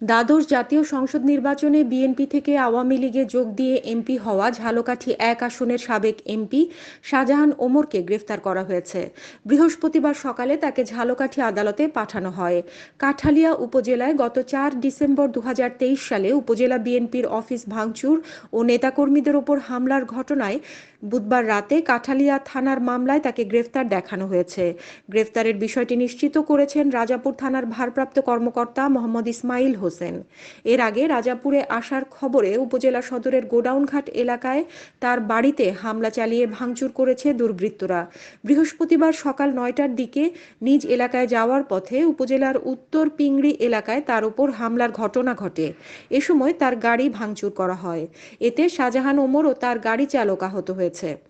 দ্বাদশ জাতীয় সংসদ নির্বাচনে বিএনপি থেকে আওয়ামী লীগে যোগ দিয়ে এমপি হওয়া ঝালকাঠি এক আসনের সাবেক এমপি শাহজাহান ওমরকে গ্রেফতার করা হয়েছে। বৃহস্পতিবার সকালে তাকে ঝালকাঠি আদালতে পাঠানো হয়। কাঠালিয়া উপজেলায় গত চার ডিসেম্বর দুহাজার তেইশ সালে উপজেলা বিএনপির অফিস ভাঙচুর ও নেতাকর্মীদের ওপর হামলার ঘটনায় বুধবার রাতে কাঠালিয়া থানার মামলায় তাকে গ্রেফতার দেখানো হয়েছে। গ্রেফতারের বিষয়টি নিশ্চিত করেছেন রাজাপুর থানার ভারপ্রাপ্ত কর্মকর্তা মোহাম্মদ ইসমাইল হোসেন। এর আগে রাজাপুরে আসার খবরে উপজেলা সদরের গোডাউনঘাট এলাকায় তার বাড়িতে হামলা চালিয়ে ভাঙচুর করেছে দুর্বৃত্তরা। বৃহস্পতিবার সকাল নয়টার দিকে নিজ এলাকায় যাওয়ার পথে উপজেলার উত্তর পিংড়ি এলাকায় তার উপর হামলার ঘটনা ঘটে। এ সময় তার গাড়ি ভাঙচুর করা হয়। এতে শাহজাহান ওমর ও তার গাড়ি চালক আহত হয়েছে।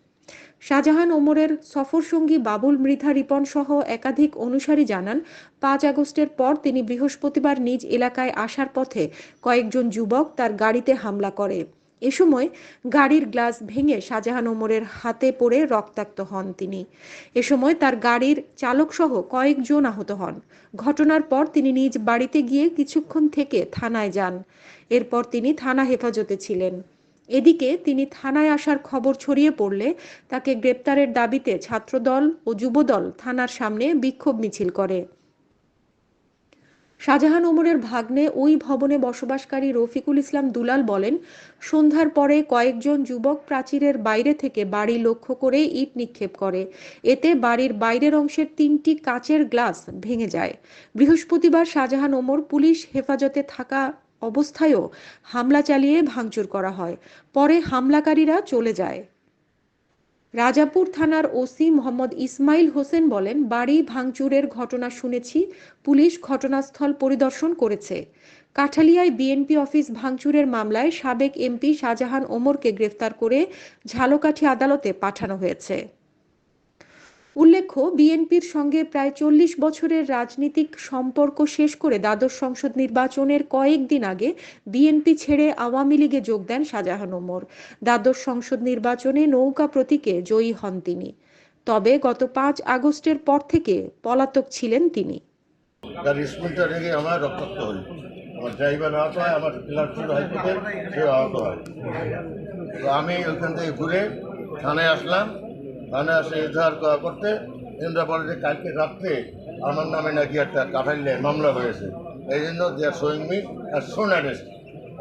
শাহজাহান ওমরের সফরসঙ্গী বাবুল মৃধা রিপন সহ একাধিক অনুসারী জানান, পাঁচ আগস্টের পর তিনি বৃহস্পতিবার নিজ এলাকায় আসার পথে কয়েকজন যুবক তার গাড়িতে হামলা করে। এ সময় গাড়ির গ্লাস ভেঙে শাহজাহান ওমরের হাতে পড়ে রক্তাক্ত হন তিনি। এ সময় তার গাড়ির চালকসহ কয়েকজন আহত হন। ঘটনার পর তিনি নিজ বাড়িতে গিয়ে কিছুক্ষণ থেকে থানায় যান। এরপর তিনি থানা হেফাজতে ছিলেন। এদিকে তিনি থানায় আসার খবর ছড়িয়ে পড়লে তাকে গ্রেপ্তারের দাবিতে ছাত্রদল ও যুবদল থানার সামনে বিক্ষোভ মিছিল করে। শাহজাহান ওমরের ভাগ্নে ওই ভবনে বসবাসকারী রফিকুল ইসলাম দুলাল বলেন, সন্ধ্যার পরে কয়েকজন যুবক প্রাচীরের বাইরে থেকে বাড়ি লক্ষ্য করে ইট নিক্ষেপ করে। এতে বাড়ির বাইরের অংশের তিনটি কাচের গ্লাস ভেঙে যায়। বৃহস্পতিবার শাহজাহান ওমর পুলিশ হেফাজতে থাকা অবস্থায়ও হামলা চালিয়ে ভাঙচুর করা হয়। পরে হামলাকারীরা চলে যায়। রাজাপুর থানার ওসি মোহাম্মদ ইসমাইল হোসেন বলেন, বাড়ি ভাঙচুরের ঘটনা শুনেছি, পুলিশ ঘটনাস্থল পরিদর্শন করেছে। কাঠালিয়ায় বিএনপি অফিস ভাঙচুরের মামলায় সাবেক এমপি শাহজাহান ওমরকে গ্রেফতার করে ঝালকাঠি আদালতে পাঠানো হয়েছে। উল্লেখ্য, বিএনপির সঙ্গে প্রায় চল্লিশ বছরের রাজনৈতিক সম্পর্ক শেষ করে দ্বাদশ সংসদ নির্বাচনের কয়েকদিন আগে বিএনপি ছেড়ে আওয়ামী লীগে যোগ দেন শাহজাহান ওমর। দ্বাদশ সংসদ নির্বাচনে নৌকা প্রতীকে জয়ী হন তিনি। তবে গত পাঁচ আগস্টের পর থেকে পলাতক ছিলেন তিনি। আমার ড্রাইভার আহত হয়, আমার পিলার ছিল হাইকোর্টে সে আহত হয়। তো আমি ওইখান থেকে ঘুরে থানায় আসলাম। থানায় আসে এজাহার ক- করতে এনরা বলে যে কালকে রাত্রে আমার নামে নাকি একটা কাঠাইলে মামলা হয়েছে। এই জন্য they are showing me arson arrest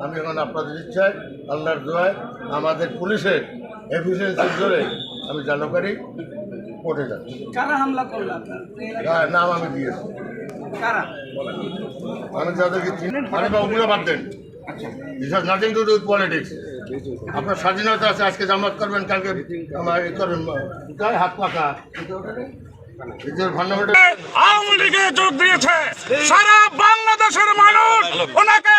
আমি এখন আপনাদের ইচ্ছায় আল্লাহর দোয়ায় আমাদের পুলিশের এফিসিয়েন্সির জোরে আমি জানুকারি কোর্টে যাচ্ছি। কারা হামলা করল আপনার? হ্যাঁ, নাম আমি দিয়েছি। কারা? আমি যাদেরকে চিনি আরে বা ওগুলো বাদ দেন। This has nothing to do with politics আপনার স্বাধীনতা আছে, আজকে জামাত করবেন, কালকে আমার ই করবেন হাত পাকা। যোগ দিয়েছে। সারা বাংলাদেশের মানুষ ওনাকে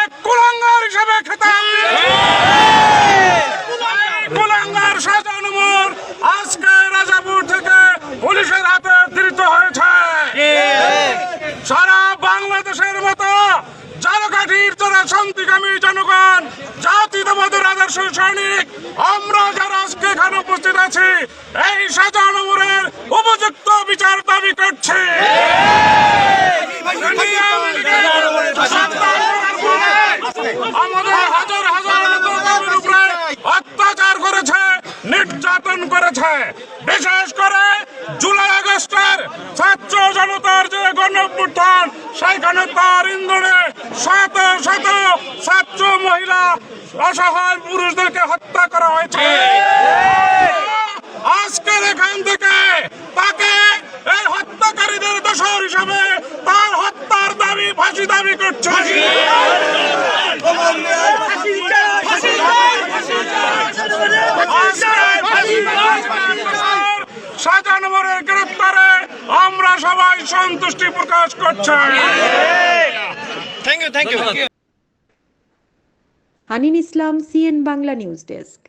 আজকে রাজাপুর থেকে পুলিশের হাতে ধৃত হয়েছে। সারা বাংলাদেশের মতো জালকাঠির যারা শান্তিকামী জনগণ সৈনিক, আমরা যারা আজকে এখানে উপস্থিত আছি, এই শাহজাহান উপযুক্ত বিচার দাবি করছি। আমাদের হাজার হাজার উপরে অত্যাচার করেছে, নির্যাতন করেছে। বিশেষ করে জুলাই আগস্টের ছাত্র জনতার যে গণঅভ্যুত্থান, সেখানে তার ইন্ধনে শত শত ছাত্র মহিলা অসহায় পুরুষদেরকে হত্যা করা হয়েছে। আজকের এখান থেকে তাকে এই হত্যাকারীদের দোষর হিসাবে তার হত্যার দাবি ফাঁসি দাবি করছে। সাজানবরের গ্রেপ্তারে আমরা সবাই সন্তুষ্টি প্রকাশ করছি। Thank you thank you Hanin Islam CN Bangla news desk